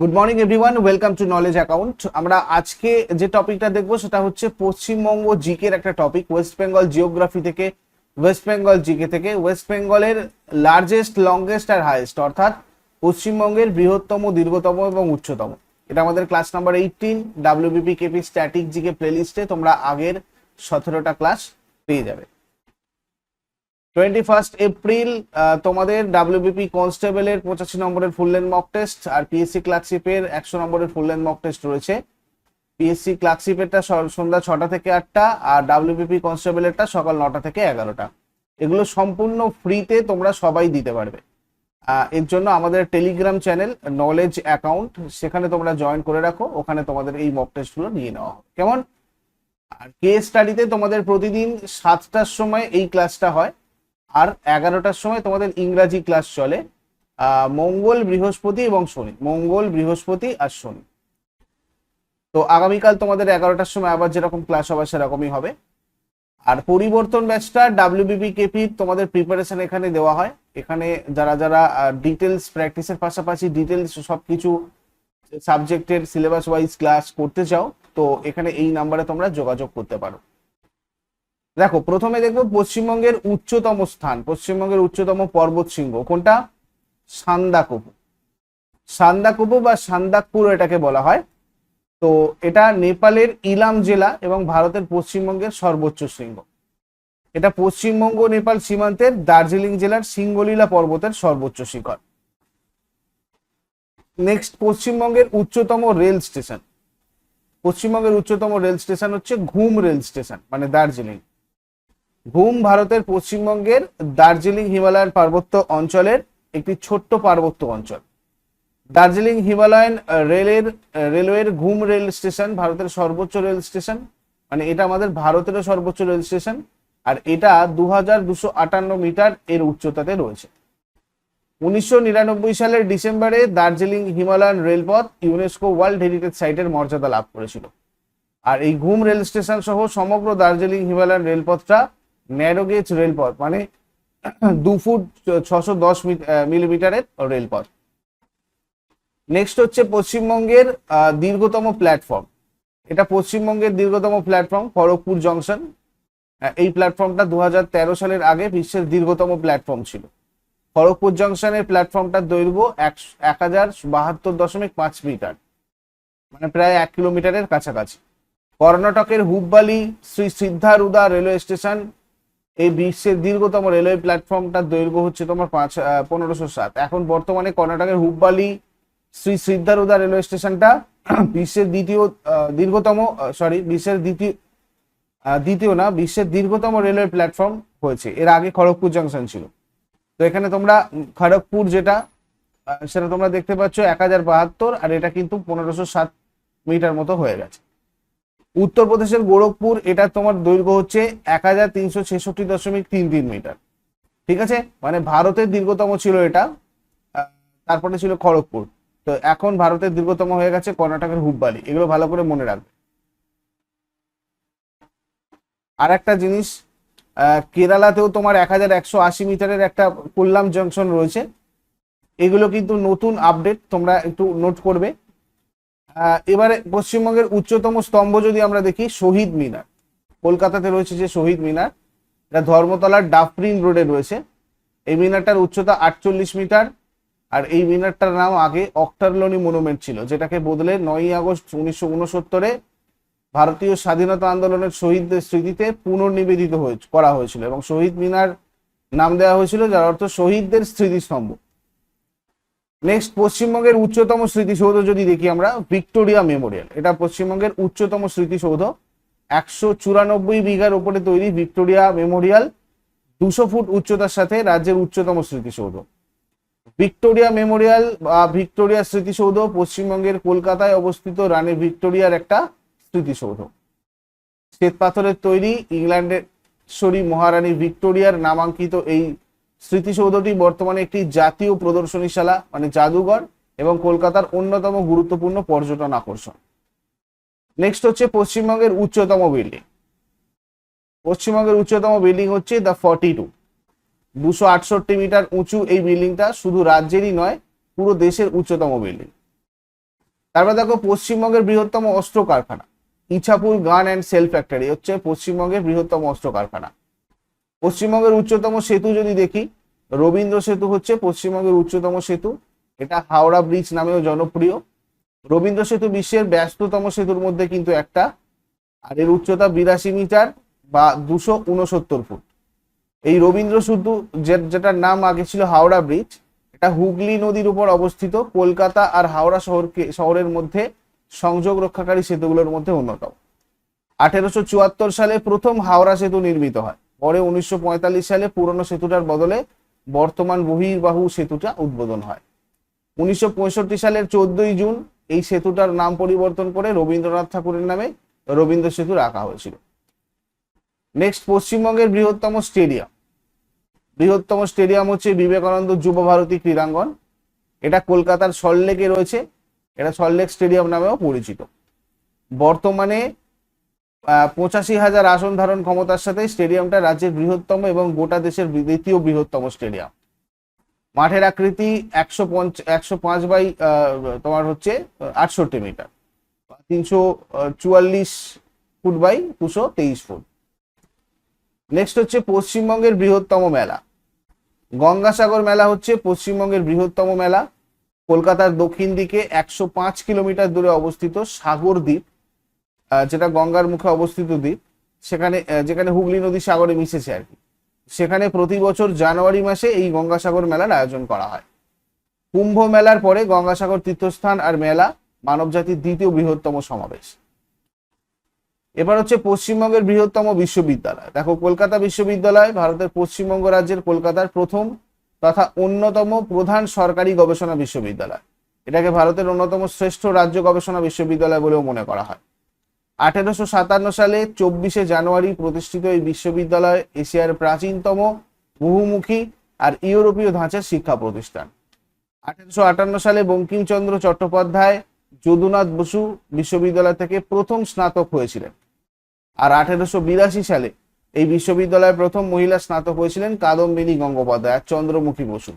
Good morning everyone welcome to knowledge account আমরা আজকে যে টপিকটা দেখব সেটা হচ্ছে পশ্চিমবঙ্গ জিকের একটা টপিক ওয়েস্ট বেঙ্গল জিওগ্রাফি থেকে ওয়েস্ট বেঙ্গল জিকে থেকে। ওয়েস্ট বেঙ্গলের লার্জেস্ট লংগেস্ট আর হাইয়েস্ট অর্থাৎ পশ্চিমবঙ্গের বৃহত্তম, দীর্ঘতম এবং উচ্চতম। এটা আমাদের class number eighteen WBP KP static GK প্লেলিস্টে তোমরা আগের সতেরোটা ক্লাস পেয়ে যাবে। টোয়েন্টি ফার্স্ট এপ্রিল তোমাদের ডাব্লিউবিপি কনস্টেবলের পঁচাশি নম্বরের ফুল লেন্থ মক টেস্ট আর পিএসসি ক্লার্কশিপের একশো নম্বরের ফুল লেন্থ মক টেস্ট রয়েছে। পিএসসি ক্লার্কশিপেরটা সন্ধ্যা ছটা থেকে আটটা আর ডাব্লিউবিপি কনস্টেবলেরটা সকাল নটা থেকে এগারোটা। এগুলো সম্পূর্ণ ফ্রিতে তোমরা সবাই দিতে পারবে। এর জন্য আমাদের টেলিগ্রাম চ্যানেল নলেজ অ্যাকাউন্ট সেখানে তোমরা জয়েন করে রাখো। ওখানে তোমাদের এই মক টেস্টগুলো নিয়ে নেওয়া কেমন? আর কে স্টাডিতে তোমাদের প্রতিদিন সাতটার সময় এই ক্লাসটা হয়। আর এগারোটার সময় তোমাদের ইংরাজি ক্লাস চলে মঙ্গল, বৃহস্পতি এবং শনি। মঙ্গল, বৃহস্পতি আর শনি। তো আগামীকাল তোমাদের এগারোটার সময় আবার যেরকম ক্লাস হবে সেরকমই হবে। আর পরিবর্তন ব্যাচটা ডাব্লিউবিপি কেপি তোমাদের প্রিপারেশন এখানে দেওয়া হয়। এখানে যারা যারা ডিটেলস প্র্যাকটিসের পাশাপাশি ডিটেলস সব কিছু সাবজেক্টের সিলেবাস ওয়াইজ ক্লাস করতে চাও, তো এখানে এই নাম্বারে তোমরা যোগাযোগ করতে পারো। দেখো, প্রথমে দেখব পশ্চিমবঙ্গের উচ্চতম স্থান, পশ্চিমবঙ্গের উচ্চতম পর্বত শৃঙ্গ, কোনটা? সান্দাকপু। সান্দাকপু বা সান্দাকপুর এটাকে বলা হয়। তো এটা নেপালের ইলাম জেলা এবং ভারতের পশ্চিমবঙ্গের সর্বোচ্চ শৃঙ্গ। এটা পশ্চিমবঙ্গ, নেপাল সীমান্তের দার্জিলিং জেলার সিঙ্গলীলা পর্বতের সর্বোচ্চ শিখর। নেক্সট, পশ্চিমবঙ্গের উচ্চতম রেল স্টেশন। পশ্চিমবঙ্গের উচ্চতম রেল স্টেশন হচ্ছে ঘুম রেল স্টেশন মানে দার্জিলিং। ঘুম ভারতের পশ্চিমবঙ্গের দার্জিলিং হিমালয়ান পার্বত্য অঞ্চলের একটি ছোট্ট পার্বত্য অঞ্চল। দার্জিলিং হিমালয়ান রেলের রেলওয়ের ঘুম রেল স্টেশন ভারতের সর্বোচ্চ রেল স্টেশন। মানে এটা আমাদের ভারতেরও সর্বোচ্চ রেল স্টেশন। আর এটা দু মিটার এর উচ্চতাতে রয়েছে। উনিশশো নিরানব্বই সালের ডিসেম্বরে দার্জিলিং হিমালয়ান রেলপথ ইউনেস্কো ওয়ার্ল্ড হেরিটেজ সাইটের মর্যাদা লাভ করেছিল। আর এই ঘুম রেল স্টেশন সহ সমগ্র দার্জিলিং হিমালয়ান রেলপথটা ন্যারোগেজ রেলপথ মানে দু ফুট ছশো দশ মিলিমিটারের রেলপথ। নেক্সট হচ্ছে পশ্চিমবঙ্গের দীর্ঘতম প্ল্যাটফর্ম এটা পশ্চিমবঙ্গের দীর্ঘতম প্ল্যাটফর্ম খড়গপুর জংশন এই প্ল্যাটফর্মটা দুহাজার তেরো সালের আগে বিশ্বের দীর্ঘতম প্ল্যাটফর্ম ছিল। খড়গপুর জংশনের প্ল্যাটফর্মটার দৈর্ঘ্য এক হাজার বাহাত্তর দশমিক পাঁচ মিটার মানে প্রায় এক কিলোমিটারের কাছাকাছি। কর্ণাটকের হুব্বালি, শ্রী সিদ্ধারুদা রেলওয়ে স্টেশন এই বিশ্বের দীর্ঘতম রেলওয়ে প্ল্যাটফর্মটার দৈর্ঘ্য হচ্ছে তোমার পাঁচ পনেরোশো সাত। এখন বর্তমানে কর্ণাটকের হুব্বালি শ্রী সিদ্ধারুদা রেলওয়ে স্টেশনটা বিশ্বের দ্বিতীয় দীর্ঘতম সরি বিশ্বের দ্বিতীয় দ্বিতীয় না, বিশ্বের দীর্ঘতম রেলওয়ে প্ল্যাটফর্ম হয়েছে। এর আগে খড়গপুর জংশন ছিল। তো এখানে তোমরা খড়গপুর যেটা সেটা তোমরা দেখতে পাচ্ছ এক হাজার বাহাত্তর, আর এটা কিন্তু পনেরোশো সাত মিটার মতো হয়ে গেছে। উত্তরপ্রদেশের গোরখপুর, এটা তোমার দৈর্ঘ্য হচ্ছে এক হাজার তিনশো ছেষট্টি দশমিক তিন তিন মিটার। ঠিক আছে? মানে ভারতের দীর্ঘতম ছিল এটা তারপরে ছিল খড়গপুর। তো এখন ভারতের দীর্ঘতম হয়ে গেছে কর্ণাটকের হুব্বালি। এগুলো ভালো করে মনে রাখবে। আর একটা জিনিস কেরালাতেও তোমার এক হাজার একশো আশি মিটারের একটা কোল্লাম জংশন রয়েছে। এগুলো কিন্তু নতুন আপডেট, তোমরা একটু নোট করবে। এবারে পশ্চিমবঙ্গের উচ্চতম স্তম্ভ যদি আমরা দেখি, শহীদ মিনার। কলকাতাতে রয়েছে যে শহীদ মিনার, এটা ধর্মতলার ডাফরিন রোডে রয়েছে। এই মিনারটার উচ্চতা আটচল্লিশ মিটার, আর এই মিনারটার নাম আগে অক্টারলনি মনুমেন্ট ছিল, যেটাকে বদলে নয়ই আগস্ট উনিশশো উনসত্তরে ভারতীয় স্বাধীনতা আন্দোলনের শহীদদের স্মৃতিতে পুনর্নিবেদিত হয়ে, করা হয়েছিল এবং শহীদ মিনার নাম দেওয়া হয়েছিল, যার অর্থ শহীদদের স্মৃতিস্তম্ভ। নেক্সট পশ্চিমবঙ্গের উচ্চতম স্মৃতিসৌধ যদি দেখি আমরা, ভিক্টোরিয়া মেমোরিয়াল। এটা পশ্চিমবঙ্গের উচ্চতম স্মৃতিসৌধ। একশো চুরানব্বই বিঘার ওপরে তৈরি ভিক্টোরিয়া মেমোরিয়াল। দুশো ফুট উচ্চতার সাথে রাজ্যের উচ্চতম স্মৃতিসৌধ। ভিক্টোরিয়া মেমোরিয়াল বা ভিক্টোরিয়া স্মৃতিসৌধ পশ্চিমবঙ্গের কলকাতায় অবস্থিত রানী ভিক্টোরিয়ার একটা স্মৃতিসৌধ। শ্বেত পাথরের তৈরি, ইংল্যান্ডের শরী মহারানী ভিক্টোরিয়ার নামাঙ্কিত এই স্মৃতিসৌধটি বর্তমানে একটি জাতীয় প্রদর্শনীশালা মানে জাদুঘর, এবং কলকাতার অন্যতম গুরুত্বপূর্ণ পর্যটন আকর্ষণ। নেক্সট হচ্ছে পশ্চিমবঙ্গের উচ্চতম বিল্ডিং পশ্চিমবঙ্গের উচ্চতম বিল্ডিং হচ্ছে দ্য ফর্টি টু দুশো আটষট্টি মিটার উঁচু এই বিল্ডিংটা শুধু রাজ্যেরই নয়, পুরো দেশের উচ্চতম বিল্ডিং তারপর দেখো পশ্চিমবঙ্গের বৃহত্তম অস্ত্র কারখানা। ইছাপুর গান অ্যান্ড সেল ফ্যাক্টরি হচ্ছে পশ্চিমবঙ্গের বৃহত্তম অস্ত্র কারখানা। পশ্চিমবঙ্গের উচ্চতম সেতু যদি দেখি, রবীন্দ্র সেতু হচ্ছে পশ্চিমবঙ্গের উচ্চতম সেতু। এটা হাওড়া ব্রিজ নামেও জনপ্রিয়। রবীন্দ্র সেতু বিশ্বের ব্যস্ততম সেতুর মধ্যে কিন্তু একটা। আর এর উচ্চতা বিরাশি মিটার বা দুশো উনসত্তর ফুট। এই রবীন্দ্র সেতু যেটার নাম আগে ছিল হাওড়া ব্রিজ, এটা হুগলি নদীর উপর অবস্থিত। কলকাতা আর হাওড়া শহরকে, শহরের মধ্যে সংযোগ রক্ষাকারী সেতুগুলোর মধ্যে অন্যতম। আঠেরোশো চুয়াত্তর সালে প্রথম হাওড়া সেতু নির্মিত হয়। পরে উনিশশো পঁয়তাল্লিশ সালে পুরনো সেতুটার বদলে বর্তমান বহির্বাহু সেতুটা উদ্বোধন হয়। উনিশশো পঁয়ষট্টি সালের চোদ্দই জুন এই সেতুটার নাম পরিবর্তন করে রবীন্দ্রনাথ ঠাকুরের নামে রবীন্দ্র সেতু রাখা হয়েছিল। নেক্সট পশ্চিমবঙ্গের বৃহত্তম স্টেডিয়াম। বৃহত্তম স্টেডিয়াম হচ্ছে বিবেকানন্দ যুব ভারতী ক্রীড়াঙ্গন। এটা কলকাতার সল্টলেকে রয়েছে। এটা সল্টলেক স্টেডিয়াম নামেও পরিচিত। বর্তমানে পঁচাশি হাজার আসন ধারণ ক্ষমতার সাথে স্টেডিয়ামটা রাজ্যের বৃহত্তম এবং গোটা দেশের দ্বিতীয় বৃহত্তম স্টেডিয়াম। মাঠের আকৃতি একশো পঞ্চ একশো পাঁচ বাই তোমার হচ্ছে আটষট্টি মিটার। তিনশো চুয়াল্লিশ ফুট বাই দুশো তেইশ ফুট। নেক্সট হচ্ছে পশ্চিমবঙ্গের বৃহত্তম মেলা। গঙ্গাসাগর মেলা হচ্ছে পশ্চিমবঙ্গের বৃহত্তম মেলা। কলকাতার দক্ষিণ দিকে একশো পাঁচ কিলোমিটার দূরে অবস্থিত সাগর দ্বীপ যেটা গঙ্গার মুখে অবস্থিত দ্বীপ, সেখানে যেখানে হুগলি নদী সাগরে মিশেছে আর কি। সেখানে প্রতি বছর জানুয়ারি মাসে এই গঙ্গাসাগর মেলার আয়োজন করা হয়। কুম্ভ মেলার পরে গঙ্গাসাগর তীর্থস্থান আর মেলা মানবজাতির দ্বিতীয় বৃহত্তম সমাবেশ। এবার হচ্ছে পশ্চিমবঙ্গের বৃহত্তম বিশ্ববিদ্যালয়। দেখো, কলকাতা বিশ্ববিদ্যালয় ভারতের পশ্চিমবঙ্গ রাজ্যের কলকাতার প্রথম তথা অন্যতম প্রধান সরকারি গবেষণা বিশ্ববিদ্যালয়। এটাকে ভারতের অন্যতম শ্রেষ্ঠ রাজ্য গবেষণা বিশ্ববিদ্যালয় বলেও মনে করা হয়। আঠেরোশো সাতান্ন সালে চব্বিশে জানুয়ারি প্রতিষ্ঠিত এই বিশ্ববিদ্যালয় এশিয়ার প্রাচীনতম বহুমুখী আর ইউরোপীয় ধাঁচের শিক্ষা প্রতিষ্ঠান। আঠেরোশো আটান্ন সালে বঙ্কিমচন্দ্র চট্টোপাধ্যায় যদুনাথ বসু বিশ্ববিদ্যালয় থেকে প্রথম স্নাতক হয়েছিলেন। আর আঠেরোশো বিরাশি সালে এই বিশ্ববিদ্যালয়ে প্রথম মহিলা স্নাতক হয়েছিলেন কাদম্বিনী গঙ্গোপাধ্যায় আর চন্দ্রমুখী বসু।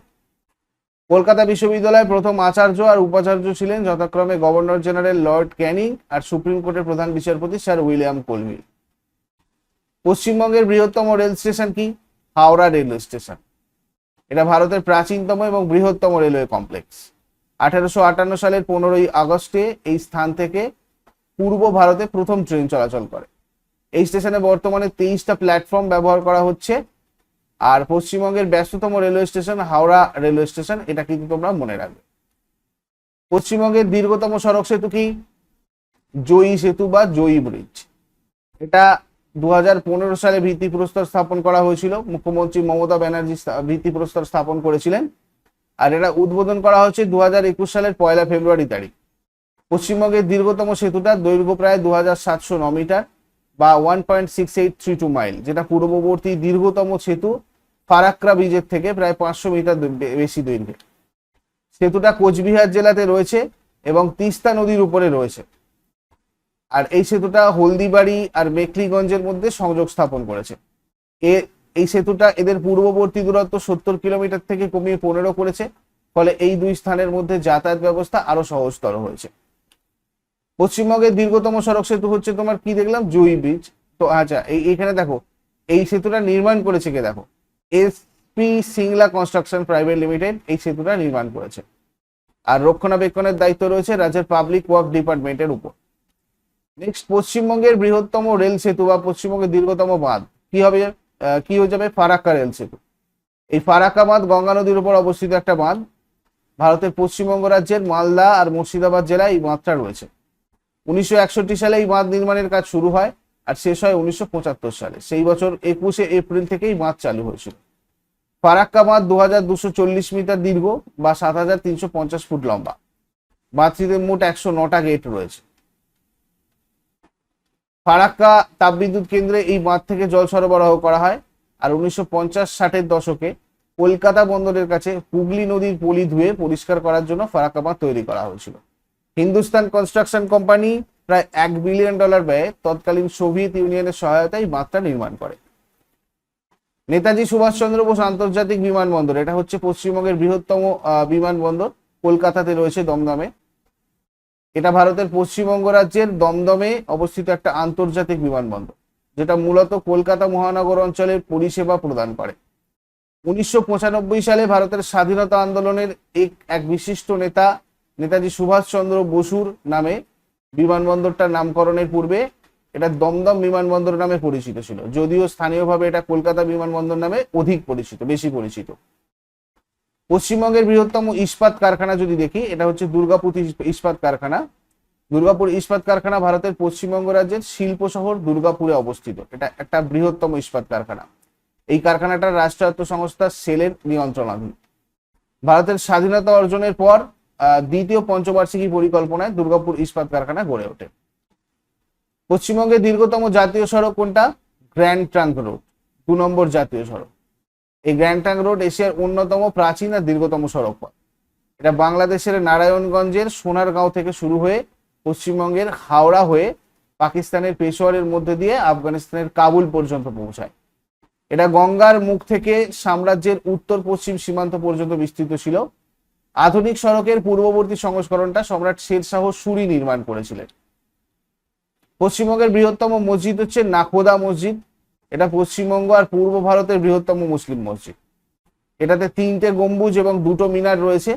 কলকাতা বিশ্ববিদ্যালয়ে প্রথম আচার্য আর উপাচার্য ছিলেন যথাক্রমে গভর্নর জেনারেল লর্ড ক্যানিং আর সুপ্রিম কোর্টের প্রধান বিচারপতি স্যার উইলিয়াম কোলভিল পশ্চিমবঙ্গের বৃহত্তম রেল স্টেশন কি? Howrah railway station. এটা ভারতের প্রাচীনতম এবং বৃহত্তম রেলওয়ে কমপ্লেক্স। আঠারোশো আটান্ন সালের পনেরোই আগস্টে এই স্থান থেকে পূর্ব ভারতে প্রথম ট্রেন চলাচল করে। এই স্টেশনে বর্তমানে তেইশটা প্ল্যাটফর্ম ব্যবহার করা হচ্ছে। আর পশ্চিমবঙ্গের ব্যস্ততম railway station, Howrah railway station, এটা কিন্তু তোমরা মনে রাখবে। পশ্চিমবঙ্গের দীর্ঘতম সড়ক সেতু কি? জয়ী সেতু বা জয়ী ব্রিজ এটা দু হাজার পনেরো সালে ভিত্তিপ্রস্তর স্থাপন করা হয়েছিল। মুখ্যমন্ত্রী মমতা ব্যানার্জি ভিত্তিপ্রস্তর স্থাপন করেছিলেন। আর এটা উদ্বোধন করা হচ্ছে দু হাজার একুশ সালের পয়লা ফেব্রুয়ারি তারিখ। পশ্চিমবঙ্গের দীর্ঘতম সেতুটার দৈর্ঘ্য প্রায় দু মিটার। বা one point six eight three two mile যেটা পূর্ববর্তী দীর্ঘতম সেতু ফারাক্রা ব্রিজের থেকে প্রায় পাঁচশো মিটার বেশি দৈর্ঘ্যের সেতুটা কোচবিহার জেলাতে রয়েছে এবং তিস্তা নদীর উপরে রয়েছে। আর এই সেতুটা হলদিবাড়ি আর মেকলিগঞ্জের মধ্যে সংযোগ স্থাপন করেছে। এ, এই সেতুটা এদের পূর্ববর্তী দূরত্ব সত্তর কিলোমিটার থেকে কমিয়ে পনেরো করেছে। ফলে এই দুই স্থানের মধ্যে যাতায়াত ব্যবস্থা আরও সহজতর হয়েছে। পশ্চিমবঙ্গের দীর্ঘতম সড়ক সেতু হচ্ছে তোমার কি দেখলাম? জুই ব্রিজ তো আচ্ছা এই এখানে দেখো, এই সেতুটা নির্মাণ করেছে কে দেখো? SP Singla construction private limited এই সেতুটা নির্মাণ করেছে। আর রক্ষণাবেক্ষণের দায়িত্ব রয়েছে রাজ্যের পাবলিক ওয়ার্ক ডিপার্টমেন্টের উপর। নেক্সট পশ্চিমবঙ্গের বৃহত্তম রেল সেতু বা পশ্চিমবঙ্গের দীর্ঘতম বাঁধ, কি হবে? কি হয়ে যাবে? ফারাক্কা রেল সেতু। এই ফারাক্কা বাঁধ গঙ্গা নদীর উপর অবস্থিত একটা বাঁধ। ভারতের পশ্চিমবঙ্গ রাজ্যের মালদা আর মুর্শিদাবাদ জেলায় এই বাঁধটা রয়েছে। উনিশশো একষট্টি সালে এই বাঁধ নির্মাণের কাজ শুরু হয় আর শেষ হয় উনিশশো পঁচাত্তর সালে। সেই বছর একুশে এপ্রিল থেকেই বাঁধ চালু হয়েছিল। ফারাক্কা বাঁধ দু হাজার দুশো চল্লিশ মিটার দীর্ঘ বা সাত হাজার তিনশো পঞ্চাশ ফুট লম্বা। বাঁধটিতে মোট একশো নটা গেট রয়েছে। ফারাক্কা তাপবিদ্যুৎ কেন্দ্রে এই বাঁধ থেকে জল সরবরাহ করা হয় আর উনিশশো পঞ্চাশ ষাটের দশকে কলকাতা বন্দরের কাছে হুগলি নদীর পলি ধুয়ে পরিষ্কার করার জন্য ফারাক্কা বাঁধ তৈরি করা হয়েছিল। হিন্দুস্তান কনস্ট্রাকশন কোম্পানি প্রায় এক বিলিয়ন ডলার ব্যয়ে তৎকালীন সোভিয়েত ইউনিয়নের সহায়তায় বাঁধটা নির্মাণ করে। নেতাজি সুভাষচন্দ্র বোস আন্তর্জাতিক বিমানবন্দর, এটা হচ্ছে পশ্চিমবঙ্গের বৃহত্তম বিমানবন্দর। কলকাতাতে রয়েছে দমদমে। এটা ভারতের পশ্চিমবঙ্গ রাজ্যের দমদমে অবস্থিত একটা আন্তর্জাতিক বিমানবন্দর, যেটা মূলত কলকাতা মহানগর অঞ্চলের পরিষেবা প্রদান করে। উনিশশো পঁচানব্বই সালে ভারতের স্বাধীনতা আন্দোলনের এক এক বিশিষ্ট নেতা নেতাজি সুভাষচন্দ্র বসুর নামে বিমানবন্দরটার নামকরণের পূর্বে এটা দমদম বিমানবন্দর নামে পরিচিত ছিল। যদিও স্থানীয়ভাবে এটা কলকাতা বিমানবন্দর নামে অধিক পরিচিত, বেশি পরিচিত। পশ্চিমবঙ্গের বৃহত্তম ইস্পাত কারখানা যদি দেখি, এটা হচ্ছে দুর্গাপুর ইস- ইস্পাত কারখানা। দুর্গাপুর ইস্পাত কারখানা ভারতের পশ্চিমবঙ্গ রাজ্যের শিল্প শহর দুর্গাপুরে অবস্থিত। এটা একটা বৃহত্তম ইস্পাত কারখানা। এই কারখানাটা রাষ্ট্রায়ত্ত সংস্থা সেলের নিয়ন্ত্রণাধীন। ভারতের স্বাধীনতা অর্জনের পর দ্বিতীয় পঞ্চবার্ষিকী পরিকল্পনায় দুর্গাপুর ইস্পাত কারখানা গড়ে ওঠে। পশ্চিমবঙ্গের দীর্ঘতম জাতীয় সড়ক কোনটা? গ্র্যান্ড ট্রাঙ্ক রোড, দু নম্বর জাতীয় সড়ক। এই গ্র্যান্ড ট্রাঙ্ক রোড এশিয়ার অন্যতম প্রাচীন আর দীর্ঘতম সড়ক পথ। এটা বাংলাদেশের নারায়ণগঞ্জের সোনারগাঁও থেকে শুরু হয়ে পশ্চিমবঙ্গের হাওড়া হয়ে পাকিস্তানের পেশোয়ারের মধ্যে দিয়ে আফগানিস্তানের কাবুল পর্যন্ত পৌঁছায়। এটা গঙ্গার মুখ থেকে সাম্রাজ্যের উত্তর পশ্চিম সীমান্ত পর্যন্ত বিস্তৃত ছিল। আধুনিক সড়কের পূর্ববর্তী সংস্করণটা সম্রাট শেরশাহ সুরি নির্মাণ করেছিলেন। পশ্চিমবঙ্গের বৃহত্তম মসজিদ হচ্ছে নাকোদা মসজিদ। এটা পশ্চিমবঙ্গ আর পূর্ব ভারতের বৃহত্তম মুসলিম মসজিদ। এটাতে তিনটে গম্বুজ এবং দুটো মিনার রয়েছে।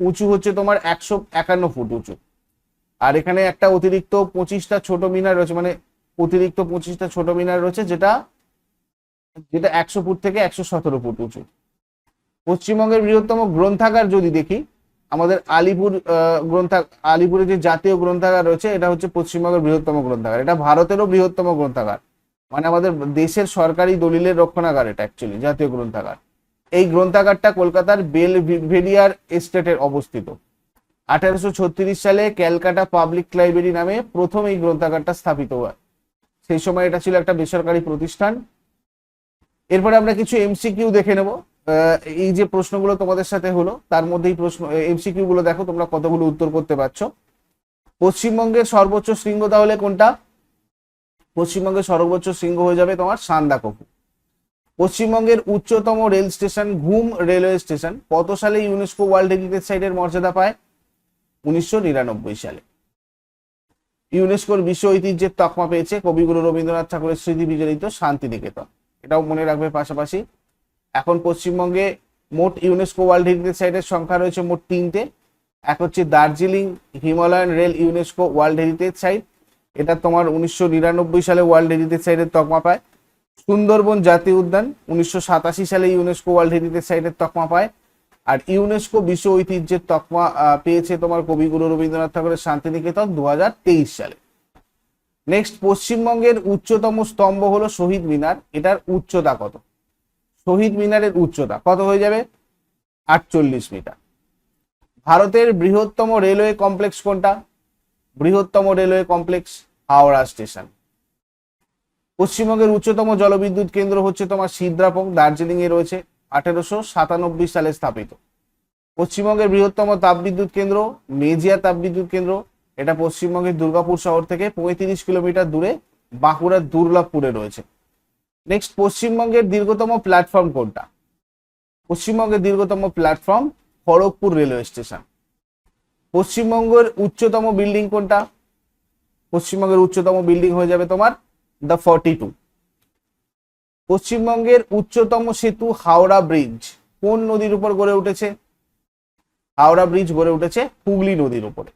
উঁচু হচ্ছে তোমার একশো একান্ন ফুট উঁচু। আর এখানে একটা অতিরিক্ত পঁচিশটা ছোট মিনার রয়েছে মানে অতিরিক্ত পঁচিশটা ছোট মিনার রয়েছে, যেটা যেটা একশো ফুট থেকে একশো সতেরো ফুট উঁচু। পশ্চিমবঙ্গের বৃহত্তম গ্রন্থাগার যদি দেখি, আমাদের আলিপুর গ্রন্থা, আলিপুরে যে জাতীয় গ্রন্থাগার রয়েছে, এটা হচ্ছে পশ্চিমবঙ্গের বৃহত্তম গ্রন্থাগার। এটা ভারতেরও বৃহত্তম গ্রন্থাগার। মানে আমাদের দেশের সরকারি দলিলের রক্ষণাগার এটা অ্যাকচুয়ালি জাতীয় গ্রন্থাগার। এই গ্রন্থাগারটা কলকাতার বেল বেলভেডিয়ার এস্টেটের অবস্থিত। আঠারোশো ছত্রিশ সালে ক্যালকাটা পাবলিক লাইব্রেরি নামে প্রথম এই গ্রন্থাগারটা স্থাপিত হয়। সেই সময় এটা ছিল একটা বেসরকারি প্রতিষ্ঠান। এরপরে আমরা কিছু এমসিকিউ দেখে নেব। এই যে প্রশ্নগুলো তোমাদের সাথে হলো, তার মধ্যেই প্রশ্ন এমসিকিউ গুলো দেখো তোমরা কতগুলো উত্তর করতে পারছ। পশ্চিমবঙ্গের সর্বোচ্চ শৃঙ্গ তাহলে কোনটা? পশ্চিমবঙ্গের সর্বোচ্চ শৃঙ্গ হয়ে যাবে তোমার সান্দাকফু পশ্চিমবঙ্গের উচ্চতম rail station Ghum railway station, কত সালে ইউনেস্কো ওয়ার্ল্ড হেরিটেজ সাইটের মর্যাদা পায়? উনিশশো নিরানব্বই সালে। ইউনেস্কোর বিশ্ব ঐতিহ্যের তকমা পেয়েছে কবিগুরু রবীন্দ্রনাথ ঠাকুরের স্মৃতি বিজড়িত শান্তিনিকেতন। এটাও মনে রাখবে পাশাপাশি। এখন পশ্চিমবঙ্গে মোট ইউনেস্কো ওয়ার্ল্ড হেরিটেজ সাইটের সংখ্যা রয়েছে মোট তিনটে। এক হচ্ছে Darjeeling Himalayan rail UNESCO world heritage site এটা তোমার উনিশশো নিরানব্বই সালে ওয়ার্ল্ড হেরিটেজ সাইটের তকমা পায়। সুন্দরবন জাতীয় উদ্যান উনিশশো সাতাশি সালে ইউনেস্কো ওয়ার্ল্ড হেরিটেজ সাইটের তকমা পায়। আর ইউনেস্কো বিশ্ব ঐতিহ্যের তকমা পেয়েছে তোমার কবিগুরু রবীন্দ্রনাথ ঠাকুরের শান্তিনিকেতন দু হাজার তেইশ সালে। নেক্সট পশ্চিমবঙ্গের উচ্চতম স্তম্ভ হলো শহীদ মিনার। এটার উচ্চতা কত? শহীদ মিনারের উচ্চতা কত হয়ে যাবে? আটচল্লিশ মিটার। ভারতের বৃহত্তম রেলওয়ে কমপ্লেক্স কোনটা? বৃহত্তম রেলওয়ে কমপ্লেক্স হাওড়া স্টেশন। পশ্চিমবঙ্গের উচ্চতম জলবিদ্যুৎ কেন্দ্র হচ্ছে তোমার সিদ্রাপং দার্জিলিং এ রয়েছে আঠেরোশো সাতানব্বই সালে স্থাপিত। পশ্চিমবঙ্গের বৃহত্তম তাপবিদ্যুৎ কেন্দ্র, মেজিয়া তাপবিদ্যুৎ কেন্দ্র, এটা পশ্চিমবঙ্গের দুর্গাপুর শহর থেকে পঁয়ত্রিশ কিলোমিটার দূরে বাঁকুড়ার দুর্লভপুরে রয়েছে। নেক্সট পশ্চিমবঙ্গের দীর্ঘতম প্ল্যাটফর্ম কোনটা? পশ্চিমবঙ্গের দীর্ঘতম প্ল্যাটফর্ম খড়গপুর রেলওয়ে স্টেশন পশ্চিমবঙ্গের উচ্চতম বিল্ডিং কোনটা? পশ্চিমবঙ্গের উচ্চতম বিল্ডিং হয়ে যাবে তোমার দ্য ফর্টি টু পশ্চিমবঙ্গের উচ্চতম সেতু হাওড়া ব্রিজ কোন নদীর উপর গড়ে উঠেছে? হাওড়া ব্রিজ গড়ে উঠেছে হুগলি নদীর উপরে।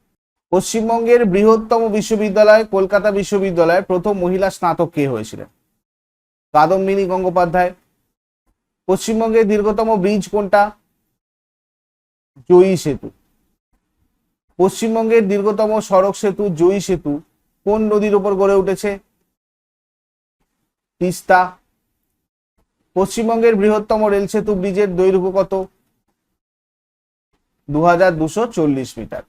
পশ্চিমবঙ্গের বৃহত্তম বিশ্ববিদ্যালয়, কলকাতা বিশ্ববিদ্যালয়ের প্রথম মহিলা স্নাতক কে হয়েছিলেন? কাদম্বিনী গঙ্গোপাধ্যায়। পশ্চিমবঙ্গের দীর্ঘতম ব্রিজ কোনটা? জয়ী সেতু। পশ্চিমবঙ্গের দীর্ঘতম সড়ক সেতু জয়ী সেতু কোন নদীর উপর গড়ে উঠেছে? তিস্তা। পশ্চিমবঙ্গের বৃহত্তম রেল সেতু ব্রিজের দৈর্ঘ্য কত? দু মিটার।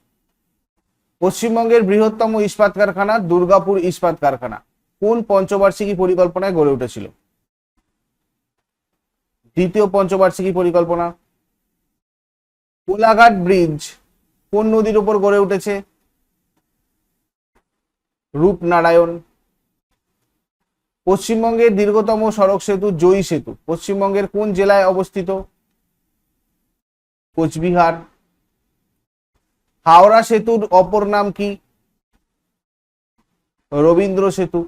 পশ্চিমবঙ্গের বৃহত্তম ইস্পাত কারখানা দুর্গাপুর ইস্পাত কারখানা। কোন পঞ্চবার্ষিকী পরিকল্পনায় গড়ে উঠেছিল? দ্বিতীয় পঞ্চবার্ষিকী পরিকল্পনা। কোলাঘাট ব্রিজ কোন নদীর উপর গড়ে উঠেছে? রূপনারায়ণ। পশ্চিমবঙ্গের দীর্ঘতম সড়ক সেতু জয়ী সেতু, পশ্চিমবঙ্গের কোন জেলায় অবস্থিত? কোচবিহার। হাওড়া সেতুর অপর নাম কি? রবীন্দ্র সেতু।